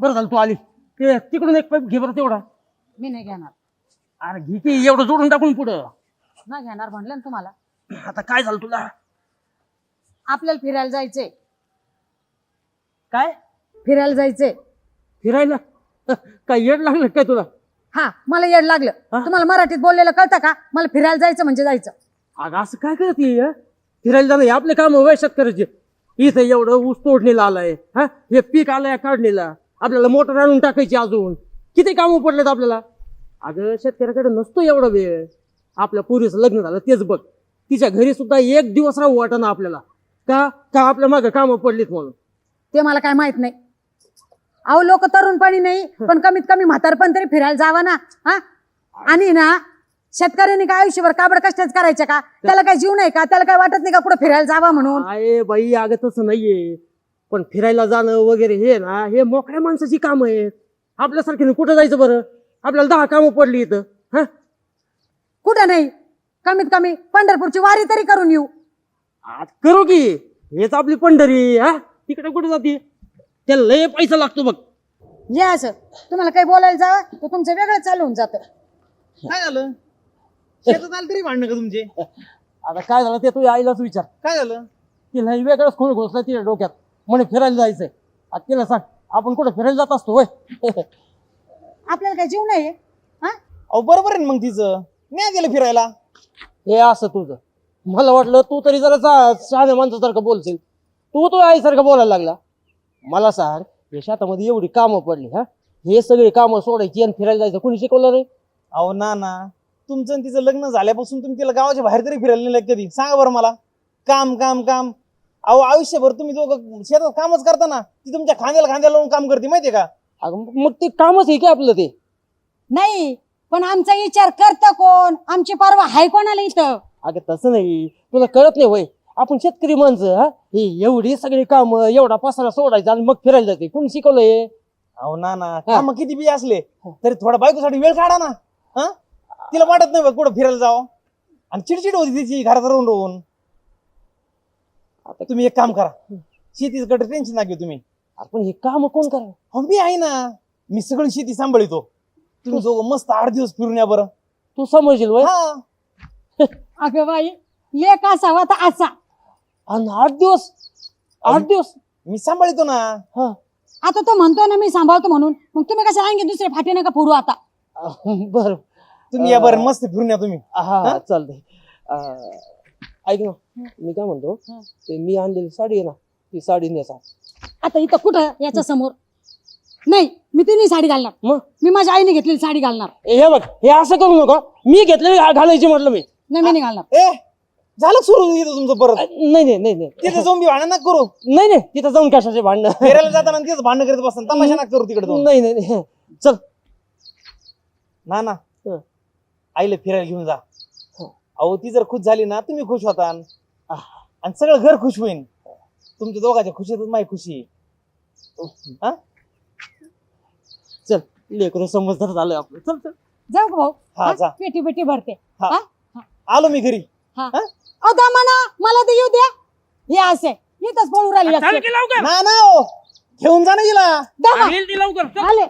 बरं झालं तू आली ते तिकडून एक पाईप घे बरं तेवढा. मी नाही घेणार. अरे घे की एवढं जोडून टाकून पुढं. नाही घेणार म्हणलं ना तुम्हाला. आता काय झालं तुला? आपल्याला फिरायला जायचंय. काय? फिरायला जायचंय. फिरायला? काय येड लागलं काय तुला? हा मला येड लागलं. हा? तुम्हाला मराठीत बोललेलं कळतं का? मला फिरायला जायचं म्हणजे जायचं. अगं असं काय करत ये फिरायला जाणं हे आपले काम वय शेतकऱ्याचे. इथं एवढं ऊस तोडणीला आलाय हा? हे पीक आलंय काढणीला. आपल्याला मोटर आणून टाकायची अजून. किती कामं पडलेत आपल्याला? अगं शेतकऱ्याकडे नसतो एवढा वेळ. आपल्या पुरीचं लग्न झालं तेच बघ. तिच्या घरी सुद्धा एक दिवस राहू वाटणं आपल्याला. का? का आपल्या मागं कामं पडलीत म्हणून? ते मला काय माहीत नाही. अहो लोक तरुणपणी नाही पण कमीत कमी म्हातारपण तरी फिरायला जावं ना हा? आणि ना शेतकऱ्यांनी काय आयुष्यभर काबड कष्टच करायचे का? त्याला काय जीव नाही का? त्याला काय वाटत नाही का कुठं फिरायला जावा म्हणून? आहे बाई अगं तसं नाहीये. पण फिरायला जाणं वगैरे हे ना हे मोकळ्या माणसाची कामं आहेत. आपल्यासारखे कुठं जायचं बरं? आपल्याला दहा कामं पडली इथं. हा? कुठं नाही? कमीत कमी पंढरपूरची वारी तरी करून येऊ. आज करू की. हेच आपली पंढरी. हा? तिकडे कुठे जाते? त्याला लय पैसा लागतो बघ. जे असं. तुम्हाला काही बोलायला जावं? तर तुमचं वेगळं चालू होऊन जातं. काय झालं? शेतात आलं तरी भांडणं का तुमचे? आता काय झालं ते तुझ्या आईलाच विचार. काय झालं? तिला हे वेगळंच खोल घोसला तिच्या डोक्यात. म्हणे फिरायला जायचंय. आता तिला सांग आपण कुठं फिरायला जात असतो होय? आपल्याला काही जीव नाही हा? अहो बरोबर आहे ना मग तिचं. नाही गेलं फिरायला. हे असं तुझं. मला वाटलं तू तरी जरा शहाण्या माणसासारखं बोलशील. तू तो आईसारखं बोलायला लागला. मला सांग या शेतामध्ये एवढी कामं पडली हा? हे सगळी कामं सोडायची आणि फिरायला जायचं कोणी शिकवलं रे? अहो ना ना. तुमचं आणि तिचं लग्न झाल्यापासून तुम्ही तिला गावाच्या बाहेर तरी फिरायला नाही कधी? सांगा बरं मला. काम काम काम. अहो आयुष्यभर तुम्ही दोघं शेतात कामच करता ना ती तुमच्या खांद्याला खांद्याला लावून काम करते माहितीये का? अगं मग- मग ते कामच आहे की आपलं ते? नाही पण आमचा विचार करतं कोण? आमची परवा हाय कोणाला इथं? अगं तसं नाही. तुला कळत नाही होय? आपण शेतकरी माणसं हा? ही एवढी सगळी काम एवढा पसारा सोडायचा आणि मग फिरायला जाते. कोणी शिकवलंय? अहो ना ना. काम किती बी असले तरी थोडा बायकोसाठी वेळ काढा ना हा? तिला वाटत नाही बघ कुठं फिरायला जावं. आणि चिडचिड होती तिची घरात राहून राहून आता तुम्ही एक काम करा. शेतीकडे टेन्शन ना घेऊ तुम्ही. आपण हे काम कोण करा हो मी आहे ना. मी सगळी शेती सांभाळतो. तुम्ही दोघं मस्त आठ दिवस फिरून या बरं. तू समजशील वय? हा. अगं बाई लेक असावा तर असा. आणि आठ दिवस? आठ दिवस. मी सांभाळतो ना. हा. आता तो म्हणतो ना मी सांभाळतो म्हणून. मग तुम्ही कसं आणखी दुसरे फाटे नका फोडू आता. बर. तुम्ही या बरं मस्त फिरून या तुम्ही. हा चालतंय. ऐक ना मी काय म्हणतो. ते मी आणलेली साडी आहे ना ती साडी नेसा. आता इथं कुठं याच्या समोर. नाही मी ती नाही साडी घालणार. मग? मी माझ्या आईने घेतलेली साडी घालणार. ए, हे बघ हे असं करू नका. मी घेतलेली घा- घालायची म्हटलं मी. नाही मी नाही घालणार. ए झालं सुरू इथं तुमचं परत. नाही नाही नाही नाही. तिथे जाऊन बी भांडण नका करू. नाही नाही तिथं जाऊन कशाचे भांडणं? फिरायला जाताना तिथं भांडण करत बसता तमाशा नका करू तिकडे जाऊन. नाही नाही नाही. चल. ना ना हं. आईला फिरायला घेऊन जा. अहो ती जर खुश झाली ना तुम्ही खुश होता आह. आणि सगळं घर खुश होईल तुमच्या दोघांच्या खुशीतच माझी खुशी. हा चल लेकरं समजदार झालं आपलं चल चल जाऊ का भाऊ हा, हा? जा. पेटी पेटी भरते? आलो मी घरी? अहो दमाना मला तर येऊ द्या हे असे इथंच पळू राहिली. की लवकर ना ना हो. घेऊन जा ना हिला दमा लागेल ती लवकर चल. आले